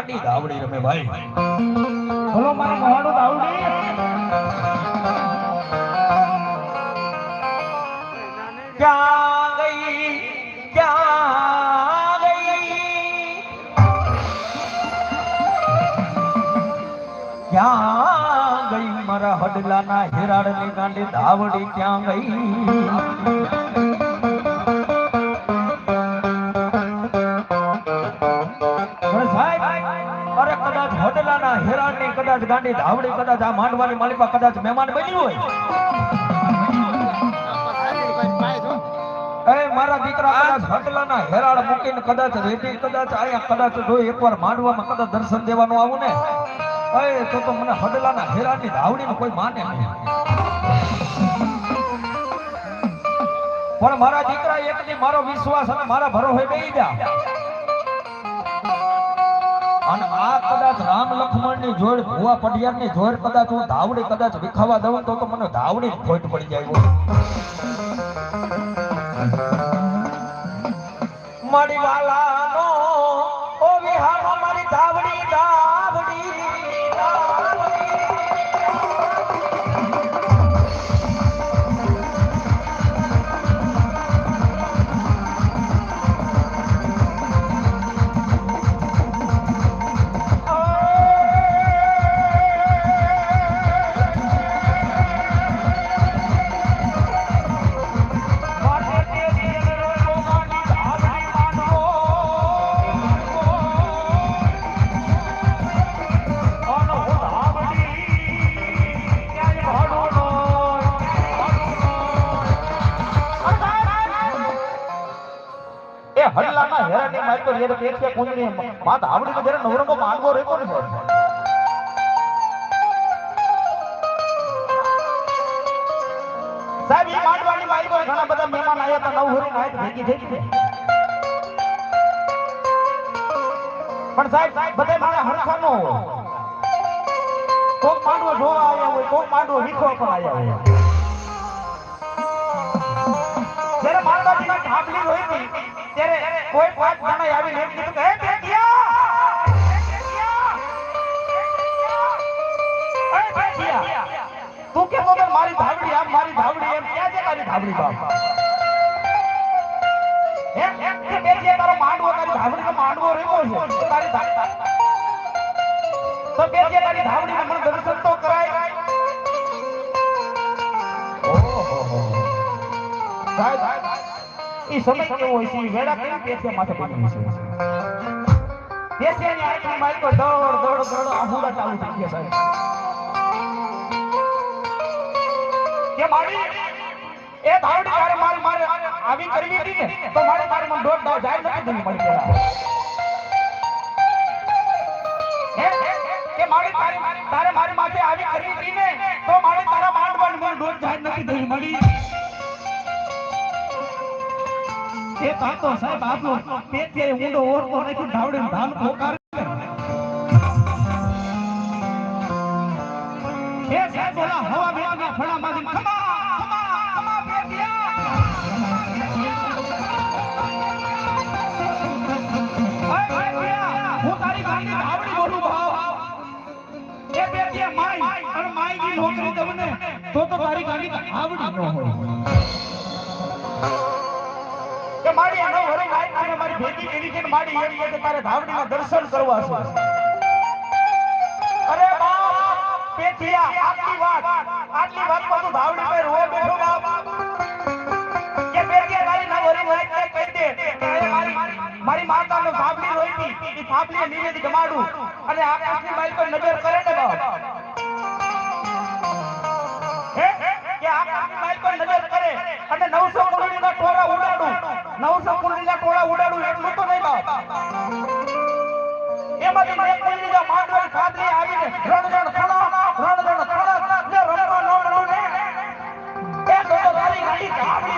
ગાંડી દાવડી રમે ભાઈ. બોલો મારો મોહાડો દાવડી ક્યાં ગઈ ક્યાં ગઈ? ક્યાં ગઈ મારા હડલાના હિરાડની ગાંડી ધાવડી ક્યાં ગઈ? હડલાના હિરાડની કદાચ ગાંડી ધાવડી, કદાચ આ માંડવાની માલિકા, કદાચ મહેમાન બની હોય. મારા દીકરા કદાચ એકવાર માંડવામાં કદાચ દર્શન દેવાનું આવું ને. એ, તો તો મને હડલાના હેરાળની ધાવડીને કોઈ માને પણ મારા દીકરા એકની મારો વિશ્વાસ અને મારા ભરોસે બેહી જા અને આ કદાચ રામ લક્ષ્મણની જોડ, ભુવા પટિયારની જોડ કદાચ હું ધાવડી કદાચ વિખાવા દઉં તો મને ધાવડી ખોટ પડી જાય. મારી વાલાનો હડલાના હેરાની મારી તો રેડ એક કે કુંજની માત આવડી તો જરા નવરંગો માંગો રેકો ને સાહેબ. ઈ માંડવાની મારી કોઈ ઘણા બધા મહેમાન આયા તા નવ હરી ભેગી થઈ ગઈ. પણ સાહેબ, બધે મારા હરખાનો નો કોક માંડવો જોવા આવ્યા હોય, કોક માંડવો વીખવા પણ આવ્યા હોય. જ્યારે માતાજીના ઢાબલી હોય ને ત્યારે કોઈ પાંચ જણા આવીને એમ કીધું કે તું કે તો મારી ધાવડી, આમ મારી ધાવડી, એમ ક્યાં છે તારી ધાવડી બાપ? તારો માંડવો, તારી ધાવડીનો માંડવો રહ્યો છે તારી તો બેટિયા તારી ધાવડીને મને દર્શન કરાય? ઓહો સાહેબ એ સમય કેવો હોય છે? વેળા કેવી પેથિયા માથે પડી છે. પેથિયાની આખી મારી દોડ દોડ દોડ આહુડા ચાલુ થઈ ગયા સાહેબ. કે મારી, એ ધાવડી તારે મારી, મારે આવી કરવી હતી ને, તો મારે તારે મને દોડ દાવ જાય નથી દેવી મળી ગયા મારી તારી મારી માથે આવી કરવી હતી ને, તો મારે તારા માંડ મને દોડ જાય નથી દેવી મળી એ કાતો સાહેબ આપણો તે ત્યારે ઊંડો ઓરતો નાખ્યો, ધાવડીને ધાન પોકાર એ સાહેબ બોલા હવા બેગના ફળામાંથી ખમા ખમા ખમા પેટિયા ઓય પેટિયા હું ધાવડી પેટિયા માઈ અને માઈની નોકરી તમને તો તો તારી ગાંડી ધાવડી ન હોય. કે મારી વરે લાઈન અને મારી ભેગી એવી છે મારી એમ કે તારે ધાવડીના દર્શન કરવા છે. અરે બાપ, પેઠિયા, આટલી વાત, આટલી વાતમાં તું ધાવડી પર રોવા બેઠો બાપ. કે પેઠિયા મારી ના વરે લાઈન કે કહી દે કે મારી મારી માતાનો ધાવડી રોઈતી એ ધાવડીએ નીચેથી જમાડું અને આકાશની બાઈ પર નજર કરે ને બાપ. બીજા ટોળા ઉડાડું એટલું તો નહીં બાપ એમાંથી એક થઈ બીજા માંડવાની ખાતરી આવીને રણ રણ ખડા રણ રણ ખડા ને